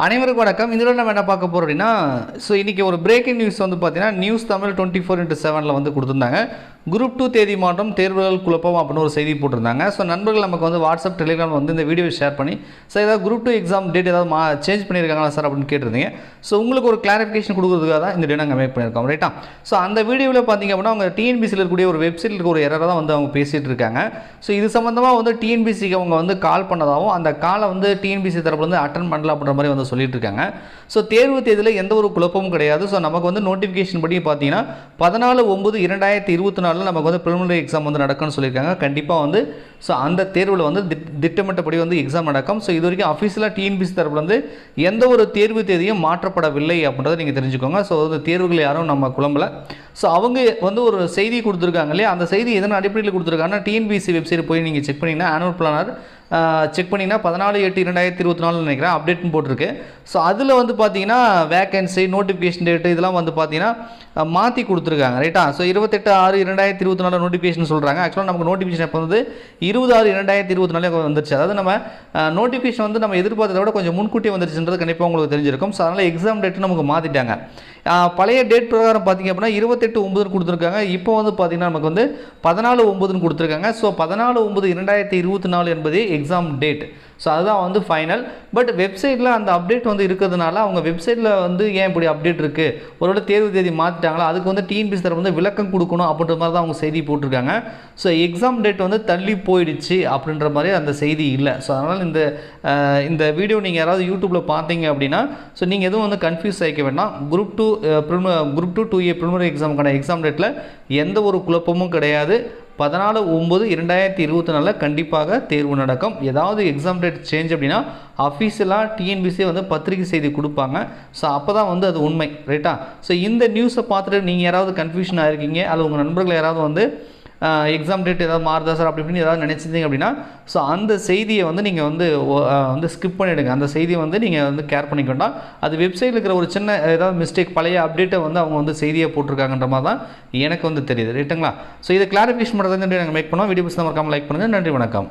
அனைவருக்கும் வணக்கம். இதில் நம்ம என்ன பார்க்க போகிறோம் அப்படின்னா ஸோ இன்றைக்கி ஒரு பிரேக்கிங் நியூஸ் வந்து பார்த்தீங்கன்னா news Tamil twenty four into செவனில் வந்து கொடுத்துருந்தாங்க. குரூப் டூ தேதி மாற்றம் தேர்வுகள் குழப்பம் அப்படின்னு ஒரு செய்தி போட்டிருந்தாங்க. ஸோ நண்பர்கள் நமக்கு வந்து வாட்ஸ்அப் டெலிகிராம் வந்து இந்த வீடியோ ஷேர் பண்ணி சார் ஏதாவது குரூப் டூ எக்ஸாம் டேட் ஏதாவது மா சேஞ்ச் பண்ணியிருக்காங்களா சார் அப்படின்னு கேட்டிருந்தீங்க. ஸோ உங்களுக்கு ஒரு கிளாரிஃபிகேஷன் கொடுக்குறதுக்காக தான் இந்த டே நாங்கள் மேக் பண்ணியிருக்கோம் ரைட்டா ஸோ அந்த வீடியோவில் பார்த்தீங்க அப்படின்னா அவங்க டிஎன்பிசியில் இருக்கக்கூடிய ஒரு வெப்சைட்டில் இருக்க ஒரு எரராக தான் வந்து அவங்க பேசிகிட்டு இருக்காங்க. ஸோ இது சம்மந்தமாக வந்து டிஎன்பிசிக்கு அவங்க வந்து கால் பண்ணதாகவும் அந்த காலை வந்து டிஎன்பிசி தரப்பில் வந்து அட்டன் பண்ணல அப்படின்ற மாதிரி வந்து சொல்லிட்டு இருக்காங்க. ஸோ தேர்வு தேதியில் எந்த ஒரு குழப்பமும் கிடையாது. ஸோ நமக்கு வந்து நோட்டிஃபிகேஷன் படி பார்த்தீங்கன்னா பதினாலு ஒம்பது இரண்டாயிரத்தி இருபத்தி நாலு நாலில் நமக்கு வந்து ப்ரிலிமினரி எக்ஸாம் வந்து நடக்கும்னு சொல்லியிருக்காங்க. கண்டிப்பாக வந்து ஸோ அந்த தேர்வில் வந்து திட்- திட்டமிட்டபடி வந்து எக்ஸாம் நடக்கும். ஸோ இது வரைக்கும் அஃபீஷியலாக டிஎன்பிசி தரப்புல வந்து எந்த ஒரு தேர்வு தேதியும் மாற்றப்படவில்லை அப்படின்றத நீங்கள் தெரிஞ்சுக்கோங்க. ஸோ அந்த தேர்வுகள் யாரும் நம்ம குழம்பல. ஸோ அவங்க வந்து ஒரு செய்தி கொடுத்துருக்காங்க இல்லையா? அந்த செய்தி எதன் அடிப்படையில் கொடுத்துருக்காங்கன்னா டிஎன்பிசி வெப்சைட் போய் நீங்கள் செக் பண்ணிங்கன்னா ஆனுவல் பிளானர் செக் பண்ணிங்கன்னா பதினாலு எட்டு இரண்டாயிரத்தி இருபத்தி நாலு நினைக்கிறேன். அப்டேட்னு போட்டிருக்கு. ஸோ அதில் வந்து பார்த்தீங்கன்னா வேகன்சி நோட்டிஃபிகேஷன் டேட்டு இதெல்லாம் வந்து பார்த்தீங்கன்னா மாற்றி கொடுத்துருக்காங்க. ரைட்டா ஸோ இருபத்தெட்டு ஆறு இரண்டாயிரத்தி இருபத்தி நாலு நோட்டிஃபிகேஷன் சொல்கிறாங்க ஆக்சுவலாக நமக்கு நோட்டிஃபிகேஷன் எப்போ வந்து இருபது ஆறு இரண்டாயிரத்தி இருபத்தி நாலு வந்துருச்சு. அதாவது நம்ம நோட்டிஃபிகேஷன் வந்து நம்ம எதிர்பார்த்ததை விட கொஞ்சம் முன்கூட்டியே வந்துருச்சுன்றது கண்டிப்பாக உங்களுக்கு தெரிஞ்சிருக்கும். ஸோ அதனால் எக்ஸாம் டேட்டு நமக்கு மாற்றிட்டாங்க பழைய டேட் பிரகாரம் பார்த்தீங்க அப்படின்னா இருபத்தெட்டு ஒம்பதுன்னு கொடுத்துருக்காங்க. இப்போ வந்து பார்த்தீங்கன்னா நமக்கு வந்து பதினாலு ஒம்பதுன்னு கொடுத்துருக்காங்க. ஸோ பதினாலு ஒம்பது இரண்டாயிரத்தி இருபத்தி நாலு என்பது எக்ஸாம் டேட் ஸோ அதுதான் வந்து ஃபைனல் பட் வெப்சைட்டில் அந்த அப்டேட் வந்து இருக்கிறதுனால அவங்க வெப்சைட்டில் வந்து ஏன் இப்படி அப்டேட் இருக்குது ஒருவேளை தேர்வு தேதி மாற்றிட்டாங்களா அதுக்கு வந்து டிஎன்பிசி தரப்பு வந்து விளக்கம் கொடுக்கணும் அப்படின்ற மாதிரி தான் அவங்க செய்தி போட்டிருக்காங்க. ஸோ எக்ஸாம் டேட் வந்து தள்ளி போயிடுச்சு அப்படின்ற மாதிரி அந்த செய்தி இல்லை. ஸோ அதனால் இந்த இந்த வீடியோ நீங்கள் யாராவது யூடியூப்பில் பார்த்தீங்க அப்படின்னா ஸோ நீங்கள் எதுவும் வந்து கன்ஃபியூஸ் ஆகிக்க வேண்டாம். Group two group two two A preliminary எக்ஸாமுக்கான exam டேட்டில் எந்த ஒரு குழப்பமும் கிடையாது. பதினாலு ஒம்பது இரண்டாயிரத்தி இருபத்தி நாலில் கண்டிப்பாக தேர்வு நடக்கும். ஏதாவது எக்ஸாம் டேட் சேஞ்ச் அப்படின்னா அஃபீஷியலாக டிஎன்பிசி வந்து பத்திரிகை செய்தி கொடுப்பாங்க. ஸோ அப்போ தான் வந்து அது உண்மை ரைட்டா ஸோ இந்த நியூஸை பார்த்துட்டு நீங்கள் யாராவது கன்ஃபியூஷன் ஆகிருக்கீங்க அல்லது உங்கள் நண்பர்கள் யாராவது வந்து எக்ஸாம் டேட் ஏதாவது மாறுதா சார் அப்படி இப்படின்னு ஏதாவது நினச்சிருந்தீங்க அப்படின்னா ஸோ அந்த செய்தியை வந்து நீங்கள் வந்து வந்து ஸ்கிப் பண்ணிவிடுங்க அந்த செய்தியை வந்து நீங்கள் வந்து கேர் பண்ணிக்க வேண்டாம். அது வெப்சைட்டில் இருக்கிற ஒரு சின்ன ஏதாவது மிஸ்டேக் பழைய அப்டேட்டை வந்து அவங்க வந்து செய்தியை போட்டிருக்காங்கன்ற மாதிரி தான் எனக்கு வந்து தெரியுது. ரைட்டுங்களா ஸோ இதை கிளாரிஃபிகேஷன் பண்ணுறது நாங்கள் மேக் பண்ணோம் வீடியோ பிடிச்சா மறக்காமல் லைக் பண்ணுங்கள் நன்றி வணக்கம்.